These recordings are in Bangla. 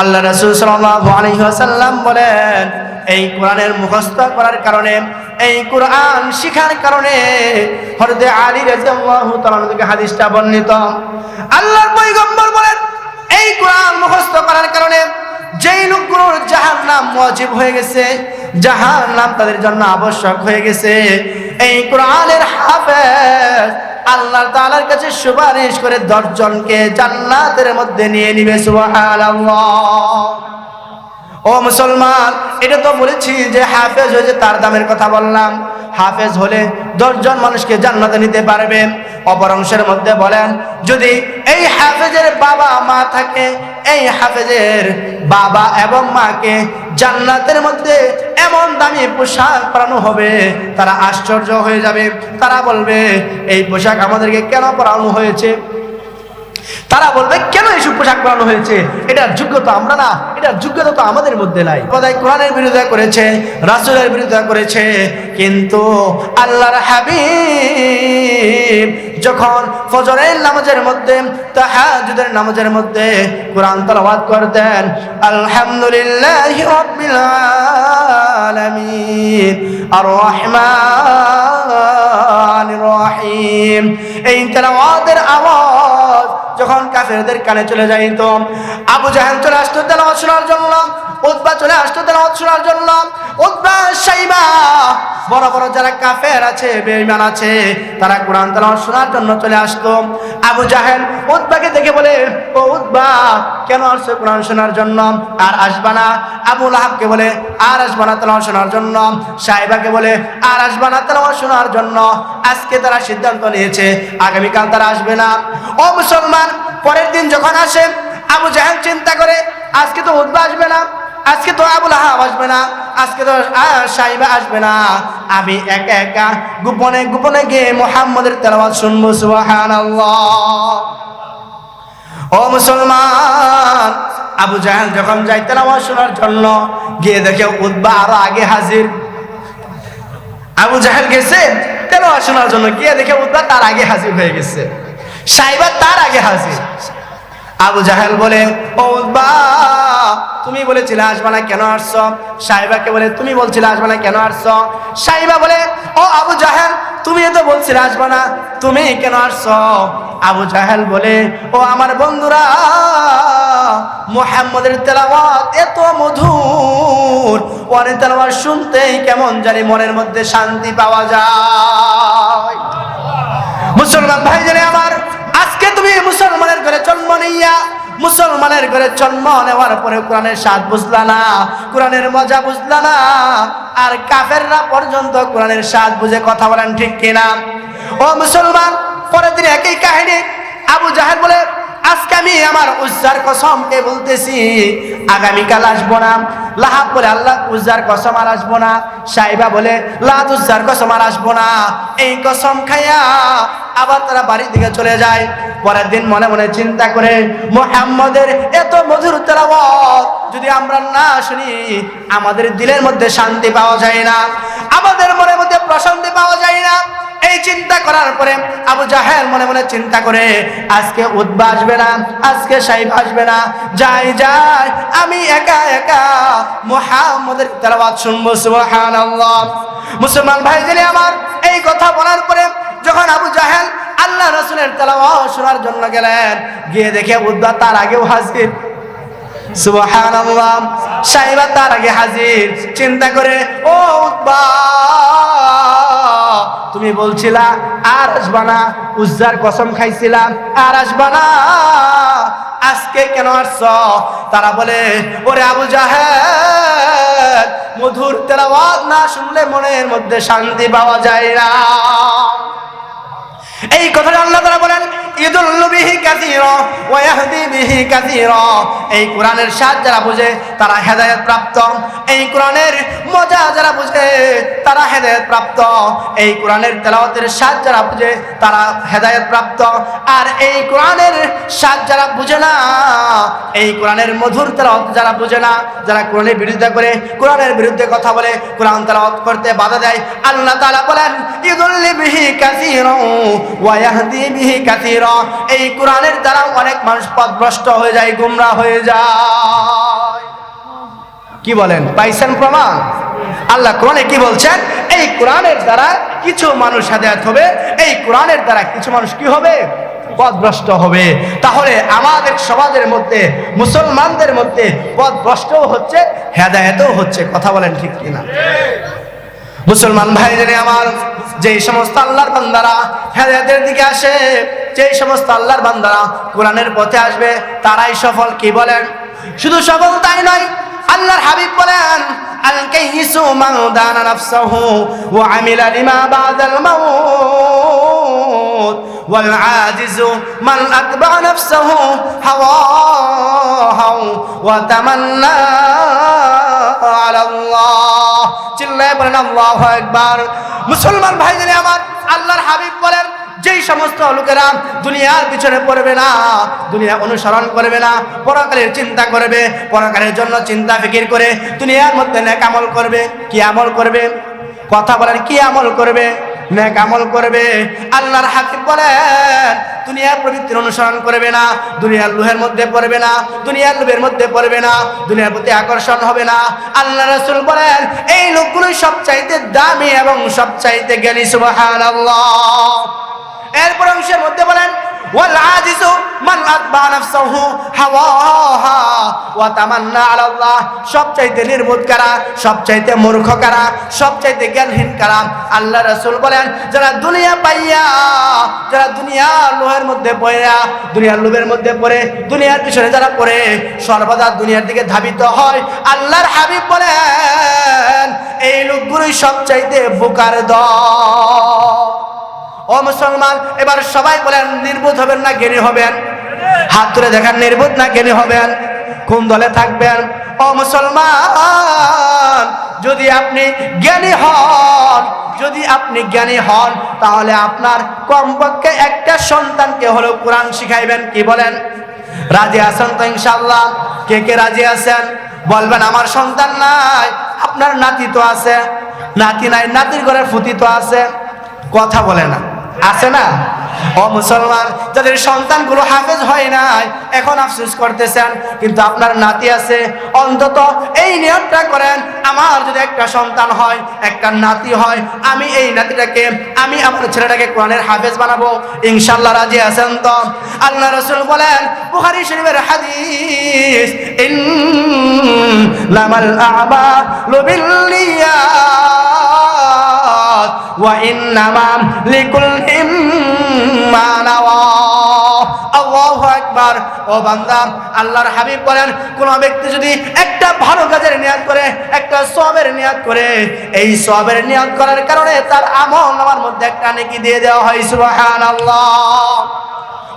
আল্লাহ রসুল সাল্লাম বলেন, এই কোরআনের মুখস্থ করার কারণে, এই কোরআন শিখার কারণে হরদে আলী রাজিয়াল্লাহু হাদিসটা বর্ণিত। আল্লাহর পয়গম্বর বলেন, এই কোরআন মুখস্থ করার কারণে যেই লোকগুলোর যাহার নাম ওয়াজিব হয়ে গেছে যাহার নাম তাদের জন্য আবশ্যক হয়ে গেছে। এই কোরআনের হাফেজ আল্লাহ তালার কাছে সুপারিশ করে দশজনকে জান্নাতের মধ্যে নিয়ে নিবে ও মুসলমান, এটা তো বলেছি যে হাফেজ হয়েছে তার দামের কথা বললাম। হাফেজ হলে দশজন মানুষকে জান্নাতে নিতে পারবে অপর অংশের মধ্যে বলেন, যদি এই হাফেজের বাবা মা থাকে এই হাফেজের বাবা এবং মাকে জান্নাতের মধ্যে এমন দামি পোশাক পরানো হবে, তারা আশ্চর্য হয়ে যাবে। তারা বলবে, এই পোশাক আমাদেরকে কেন পরানো হয়েছে? তারা বলবে, কেন এইসব পোশাক পরানো হয়েছে? এটার যোগ্যতা আমরা না, এটার যোগ্যতা তো আমাদের মধ্যে নাই। কোথায় কোরআনের বিরোধিতা করেছে, রাসুলের বিরোধিতা করেছে, কিন্তু আল্লাহর হাবিব যখন ফজরের নামাজের মধ্যে তাহাজুদের নামাজের মধ্যে কোরআন তেলাওয়াত করতেন, আলহামদুলিল্লাহ রাব্বিল আলামিন আর রহমান রহিম। এই তেলাওয়াতের আওয়াজ যখন কাফেরদের কানে চলে যাইত আবু জাহান চলে আসতো তেলাওয়াত শোনার জন্য উদ্বা চলে আসতো তেলাওয়াত শোনার জন্য। উদ্বা সাইবা, বড় বড় যারা কাফের আছে, বেঈমান আছে, তারা কোরআন তেলাওয়াত শোনার জন্য চলে আসতো। আবু জাহেল উদ্বাকে দেখে বলে, ও উদ্বা কেন আসছো কোরআন শোনার জন্য? আর আসবা না? আবু লাহাবকে বলে, আর আসবা না তেলাওয়াত শোনার জন্য? সাইবাকে বলে, আর আসবা না তেলাওয়াত শোনার জন্য? আজকে তারা সিদ্ধান্ত নিয়েছে, আগামীকাল তারা আসবে না। ও মুসলমান পরের দিন যখন আসে, আবু জাহেল চিন্তা করে, আজকে তো উদ্বা আসবে না, আজকে তো আবুল আহাব আসবে না, আজকে তো সাইবা আসবে না। আমি একা একা গোপনে গোপনে গিয়ে মোহাম্মদের তেলাবাদ শুনব, সুবহানাল্লাহ। ও মুসলমান, আবু জাহেল যখন যাই তেলাওয়াত শোনার জন্য, গিয়ে দেখে উদ্বা আরও আগে হাজির। আবু জাহেল গেছে, তেলাওয়াত শোনার জন্য গিয়ে দেখে উদ্বা তার আগে হাজির হয়ে গেছে। সাইবা তার আগে হাজির। আবু জাহেল বলে, ও উদ্বা তুমি বলেছিলে আসবা না, কেন আসছ? সাইবাকে বলে, তুমি বলছিলে আসবা না, কেন আসছ? সাইবা বলে, ও আবু জাহেল, তুমি তো বলছিলে আসবা না, তুমি কেন আসছ? আবু জাহেল বলে, ও আমার বন্ধুরা, মোহাম্মদের তেলাওয়াত এত মধুর ওয়ানের তেলাওয়াত শুনতেই কেমন জানি মনের মধ্যে শান্তি পাওয়া যায়। মুসলমানের ঘরে জন্ম নিয়া মুসলমানের ঘরে জন্ম নেওয়ার পরে কোরআনের স্বাদ বুঝলা না, কোরআনের মজা বুঝলা না, আর কাফেররা পর্যন্ত কোরআনের স্বাদ বুঝে কথা বলেন ঠিক কিনা? ও মুসলমান, পরের দিন একই কাহিনী, আবু জাহেদ বলে, আজকে আমি আমার উজ্জার কসমকে বলতেছি আগামীকাল আসব না। লাহাব বলে, আল্লাহ, উজ্জার কসম আর আসব না। সাইবা বলে লাদ উজ্জার কসম আর আসব না। এই কসম খাইয়া আবার তারা বাড়ির দিকে চলে যায়। পরের দিন মনে মনে চিন্তা করে, মোহাম্মদের এত মধুর তেলাওয়াত, যদি আমরা না শুনি, আমাদের দিলের মধ্যে শান্তি পাওয়া যায় না। আমাদের মনের মধ্যে প্রশান্তি পাওয়া যায় না। এই চিন্তা করার পরে আবু জাহেল মনে মনে চিন্তা করে, আজকে উদ্বা আসবে না, আজকে সাইব আসবে না। যাই যাই, আমি একা একা মুহাম্মদের তেলাবাদ শুনব, সুবহানাল্লাহ। মুসলমান ভাই জেনে আমার এই কথা বলার পরে যখন আবু জাহেল আল্লাহ রসুলের তেলাওয়াত শোনার জন্য গেলেন, গিয়ে দেখে উদ্বা তার আগেও হাজির। সুবহানাল্লাহ, সাইবা তার আগে হাজির। চিন্তা করে, ও উদ্বা! তুমি বলছিলা, আর আসবা না। উজ্জার কসম খাইছিলা, আর আসবা না। আজকে কেন আসছ? তারা বলে, ওরে আবু জাহেদ মধুর তেলাওয়াত না শুনলে মনের মধ্যে শান্তি পাওয়া যায় না। এই কথাটা আল্লাহ তারা বলেন ইদুল্লু বিহি কাসীরা ওয়া বিহি কাসীরা। এই কোরআনের স্বাদ যারা বুঝে, তারা হেদায়ত প্রাপ্ত। এই কোরআনের মজা যারা বুঝে, তারা হেদায়েত প্রাপ্ত। এই কোরআনের তেলাওয়াতের স্বাদ যারা বুঝে, তারা হেদায়ত প্রাপ্ত। আর এই কোরআনের স্বাদ যারা বুঝে না, এই কোরআনের মধুর তেলাওয়াত যারা বুঝে না, যারা কোরআনের বিরুদ্ধে করে, কোরআনের বিরুদ্ধে কথা বলে, কোরআন তেলাওয়াত করতে বাধা দেয়, আল্লাহ তাআলা বলেন ইদুল্লি বিহি কাসীরা ওয়া ইয়াহদি বিহি কাসীরা। এই কোরআনের দ্বারা অনেক মানুষ পথভ্রষ্ট হয়ে যায়, গুমরা হয়ে যায়। কি বলেন? পাইছেন প্রমাণ? আল্লাহ কোরআনে কি বলছেন? এই কোরআনের দ্বারা কিছু মানুষ হেদায়ত হবে, এই কোরআনের দ্বারা কিছু মানুষ কি হবে? পথভ্রষ্ট হবে। তাহলে আমাদের সমাজের মধ্যে, মুসলমানদের মধ্যে পথভ্রষ্টও হচ্ছে, হেদায়তও হচ্ছে। কথা বলেন ঠিক কিনা? মুসলমান ভাই ভাইদের আমার, যেই সমস্ত আল্লাহর বান্দারা হেদায়তের দিকে আসে, যেই সমস্ত আল্লাহর বান্দারা কোরআনের পথে আসবে, তারাই সফল, কি বলেন? শুধু সফল তাই নয়, আল্লাহর হাবিব বলেন আল কাইসু মান দানা নাফসাহু ওয়া আমিলা লিমা বাদাল মাউত ওয়াল আজিজু মান আতবা নাফসাহু হাওয়াহু ওয়া তামান্না আলা আল্লাহ চিল্লায় বলেন, আল্লাহ একবার মুসলমান ভাইদের আমার, আল্লাহর হাবিব বলেন, যেই সমস্ত লোকেরা দুনিয়ার পিছনে পড়বে না, দুনিয়া অনুসরণ করবে না, পরকালের চিন্তা করবে, পরকালের জন্য চিন্তা ফিকির করে দুনিয়ার মধ্যে নেক আমল করবে, কি আমল করবে? কথা বলেন, কি আমল করবে? নেক আমল করবে। আল্লাহর হাকিম বলেন দুনিয়ার প্রবৃত্তির অনুসরণ করবে না, দুনিয়ার লোহের মধ্যে পড়বে না, দুনিয়ার লোভের মধ্যে পড়বে না, দুনিয়ার প্রতি আকর্ষণ হবে না। আল্লাহ রসুল বলেন, এই লোকগুলোই সবচাইতে দামি এবং সবচাইতে জ্ঞানী সুবাহ এরপর অংশের মধ্যে বলেন ওয়াল মান আতবা নাফসাহু হাওয়াহা ওয়া তামান্না আলা আল্লাহ সবচাইতে নির্বোধ কারা, সবচাইতে মূর্খ কারা, সবচাইতে জ্ঞানহীন কারা? আল্লাহ রাসূল বলেন, যারা দুনিয়া পাইয়া, যারা দুনিয়ার লোহের মধ্যে পড়ে দুনিয়ার লোভের মধ্যে পড়ে, দুনিয়ার পিছনে যারা পড়ে, সর্বদা দুনিয়ার দিকে ধাবিত হয়। আল্লাহর হাবিব বলেন, এই লোকগুলোই সবচাইতে বোকার দল। ও মুসলমান, এবার সবাই বলেন, নির্বোধ হবেন না, জ্ঞানী হবেন? হাত তুলে দেখান, নির্বোধ না, জ্ঞানী হবেন? কোন দলে থাকবেন? ও মুসলমান, যদি আপনি জ্ঞানী হন, যদি আপনি জ্ঞানী হন, তাহলে আপনার কমপক্ষে একটা সন্তানকে হলো কোরআন শিখাইবেন, কি বলেন? রাজি আছেন তো ইনশাল্লাহ কে কে রাজি আছেন? বলবেন, আমার সন্তান নাই, আপনার নাতি তো আছে, নাতি নাই, নাতির ঘরের ফুতি তো আছে। কথা বলে না। আছে না? ও মুসলমান, যাদের সন্তানগুলো হাফেজ হয় নাই, এখন আফসোস করতেছেন, কিন্তু আপনার নাতি আছে। অন্তত এই নিয়মটা করেন, আমার যদি একটা সন্তান হয়, একটা নাতি হয়, আমি এই নাতিটাকে, আমি আমার ছেলেটাকে কোরআনের হাফেজ বানাবো। ইনশাল্লাহ রাজি আছেন তো? আল্লাহ রসুল বলেন, বুখারী শরীফের হাদিস ইন লামাল আবা লুবিল্লিয়াত ওয়া ইন্নামা নাওয়া। আল্লাহু আকবার। ও বান্দা, আল্লাহর হাবিব বলেন, কোন ব্যক্তি যদি একটা ভালো কাজের নিয়াত করে, একটা সবের নিয়াত করে, এই সবের নিয়াত করার কারণে তার আমল আমার মধ্যে একটা নেকি দিয়ে দেওয়া হয়, সুবহানাল্লাহ।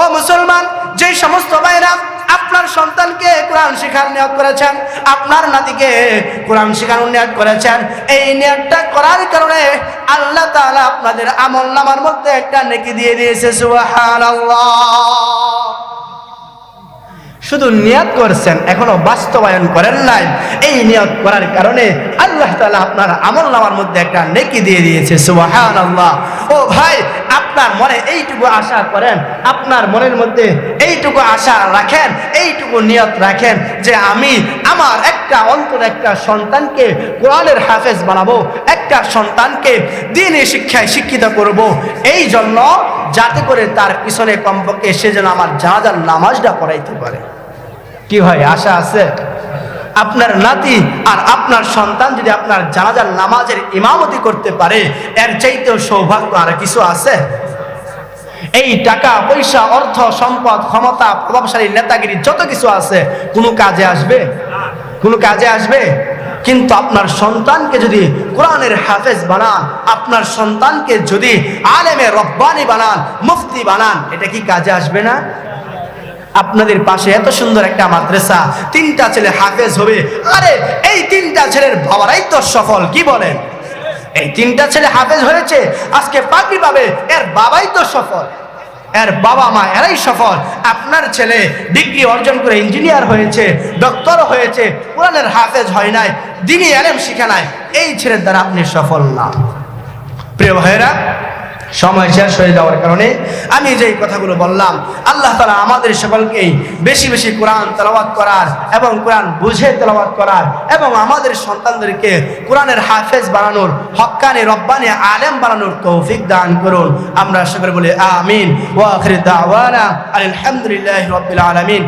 ও মুসলমান, যে সমস্ত ভাইরা আপনার সন্তানকে কোরআন শেখার নিয়োগ করেছেন, আপনার নাতিকে কোরআন শেখানোর নিয়োগ করেছেন। এই নিয়োগটা করার কারণে আল্লাহ তাআলা আপনাদের আমল নামার মধ্যে একটা নেকি দিয়ে দিয়েছে শুধু নিয়ত করছেন, এখনও বাস্তবায়ন করেন নাই। এই নিয়ত করার কারণে আল্লাহ তাআলা আপনার আমল নামার মধ্যে একটা নেকি দিয়ে দিয়েছে, সুবহানাল্লাহ। ও ভাই আপনার মনে এইটুকু আশা করেন, আপনার মনের মধ্যে এইটুকু আশা রাখেন, এইটুকু নিয়ত রাখেন যে আমি আমার একটা অন্তর একটা সন্তানকে কোরআনের হাফেজ বানাবো, একটা সন্তানকে দিনে শিক্ষায় শিক্ষিত করব। এই জন্য যাতে করে তার পিছনে কমপক্ষে সে যেন আমার জানাজার নামাজটা পড়াইতে পারে। কি হয়, আশা আছে? আপনার নাতি আর আপনার সন্তান যদি আপনার জানাজার নামাজের ইমামতি করতে পারে, এর চাইতেও সৌভাগ্য আর কিছু আছে? এই টাকা, পয়সা, অর্থ, সম্পদ, ক্ষমতা, প্রভাবশালী নেতাগিরি, যত কিছু আছে, কোনো কাজে আসবে? কোনো কাজে আসবে? কিন্তু আপনার সন্তানকে যদি কোরআনের হাফেজ বানান, আপনার সন্তানকে যদি আলেমে রব্বানি বানান, মুফতি বানান, এটা কি কাজে আসবে না? আপনাদের পাশে এত সুন্দর একটা মাদ্রাসা, তিনটা ছেলে হাফেজ হবে, আরে এই তিনটা ছেলের বাবারাই তো সফল, কি বলেন? এই তিনটা ছেলে হাফেজ হয়েছে, আজকে পাগড়ি পাবে, এর বাবাই তো সফল। এর বাবা মা, এরাই সফল। আপনার ছেলে ডিগ্রি অর্জন করে ইঞ্জিনিয়ার হয়েছে ডক্টর হয়েছে, কোরআনের হাফেজ হয় নাই, দিনই এলেম শিখে নাই। এই ছেলের দ্বারা আপনি সফল না। প্রিয় ভাইরা সময় শেষ হয়ে যাওয়ার কারণে আমি যেই কথাগুলো বললাম, আল্লাহ তালা আমাদের সকলকেই বেশি বেশি কোরআন তেলাওয়াত করার এবং কোরআন বুঝে তেলাওয়াত করার এবং আমাদের সন্তানদেরকে কোরআনের হাফেজ বানানোর, হক্কানি রব্বানি আলেম বানানোর তৌফিক দান করুন। আমরা সকলে বলি আমিন। ওয়া আখির দাওয়ানা আলহামদুলিল্লাহি রাব্বিল আলামিন।